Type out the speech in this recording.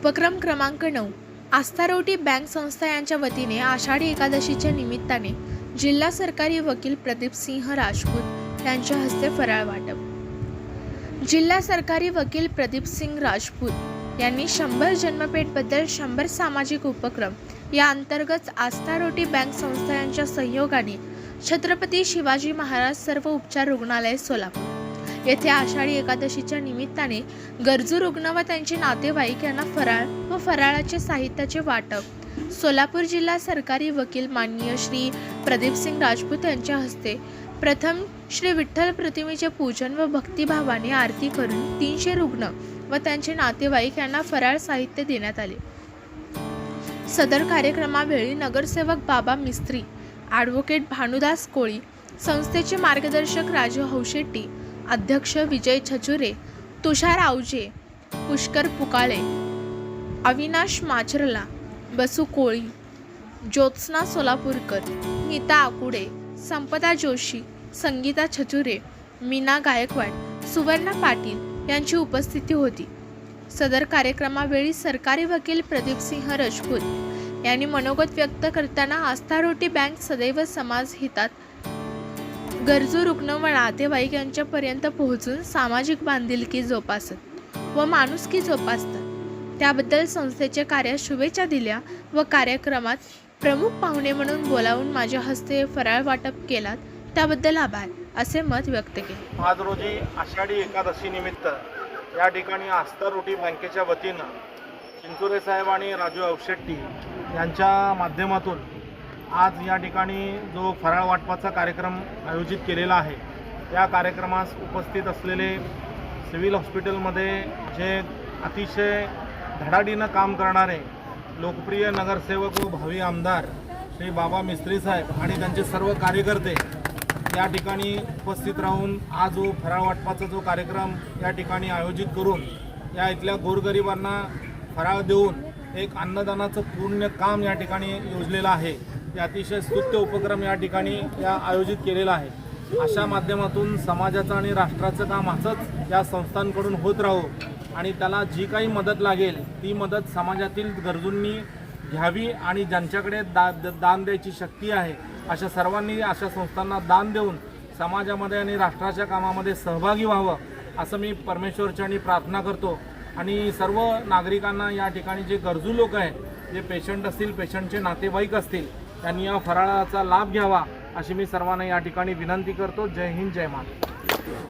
उपक्रम क्रमांक नऊ. आस्थारोटी बँक संस्था यांच्या वतीने आषाढी एकादशीच्या निमित्ताने जिल्हा सरकारी वकील प्रदीप सिंह राजपूत यांच्या हस्ते फराळ वाटप. जिल्हा सरकारी वकील प्रदीप सिंग राजपूत यांनी शंभर जन्मपेठबद्दल शंभर सामाजिक उपक्रम या अंतर्गत आस्थारोटी बँक संस्था यांच्या सहयोगाने छत्रपती शिवाजी महाराज सर्व उपचार रुग्णालय सोलापूर. येथे आषाढी एकादशीच्या निमित्ताने गरजू रुग्ण व त्यांचे नातेवाईक यांना फराळ व फराळाचे साहित्याचे वाटप. सोलापूर जिल्हा सरकारी वकील माननीय श्री प्रदीपसिंग राजपूत यांच्या हस्ते प्रथम श्री विठ्ठल प्रतिमेचे पूजन व भक्तिभावाने आरती करून तीनशे रुग्ण व त्यांचे नातेवाईक यांना फराळ साहित्य देण्यात आले. सदर कार्यक्रमावेळी नगरसेवक बाबा मिस्त्री ॲडव्होकेट भानुदास कोळी संस्थेचे मार्गदर्शक राजू हौशेट्टी अध्यक्ष विजय छचुरे तुषार आवजे पुष्कर पुकाळे अविनाश माचरला बसू कोळी ज्योत्स्ना सोलापूरकर नीता आकुडे संपदा जोशी संगीता छचुरे मीना गायकवाड सुवर्णा पाटील यांची उपस्थिती होती. सदर कार्यक्रमावेळी सरकारी वकील प्रदीपसिंह राजपूत यांनी मनोगत व्यक्त करताना आस्थारोटी बँक सदैव समाज हितात गरजू रुग्ण व नातेवाईक यांच्यापर्यंत पोहोचून सामाजिक बांधिलकी जोपासत व माणुसकी जोपासतात. त्याबद्दल संस्थेचे कार्य शुभेच्छा दिल्या व कार्यक्रमात प्रमुख पाहुणे म्हणून बोलावून माझ्या हस्ते फराळ वाटप केलात. त्याबद्दल आभार असे मत व्यक्त केले. आज रोजी आषाढी एकादशी निमित्त या ठिकाणी आस्था रोटी बँकेच्या वतीनं चिंचुरे साहेब आणि राजू अवशेट्टी यांच्या माध्यमातून आज या ठिकाणी जो फराळ वाटपाचा कार्यक्रम आयोजित केलेला आहे त्या कार्यक्रमास उपस्थित असलेले सिव्हिल हॉस्पिटलमध्ये जे अतिशय धडाडीनं काम करणारे लोकप्रिय नगरसेवक व भावी आमदार श्री बाबा मिस्त्री साहेब आणि त्यांचे सर्व कार्यकर्ते या ठिकाणी उपस्थित राहून आज जो फराळ वाटपाचा जो कार्यक्रम या ठिकाणी आयोजित करून या इथल्या गोरगरिबांना फराळ देऊन एक अन्नदानाचं पूर्ण काम या ठिकाणी योजलेलं आहे. ते अतिशय स्तुत्य उपक्रम या ठिकाणी या आयोजित केलेला आहे. अशा माध्यमातून समाजाचं आणि राष्ट्राचं काम असंच या संस्थांकडून होत राहो आणि त्याला जी काही मदत लागेल ती मदत समाजातील गरजूंनी घ्यावी आणि ज्यांच्याकडे दा द- दान द्यायची शक्ती आहे अशा सर्वांनी अशा संस्थांना दान देऊन समाजामध्ये आणि राष्ट्राच्या कामामध्ये सहभागी व्हावं असं मी परमेश्वरच्यानी प्रार्थना करतो. आणि सर्व नागरिकांना या ठिकाणी जे गरजू लोक आहेत जे पेशंट असतील पेशंटचे नातेवाईक असतील त्यांनी या फराळाचा लाभ घ्यावा अशी मी सर्वांना या ठिकाणी विनंती करतो. जय हिंद जय महाराष्ट्र.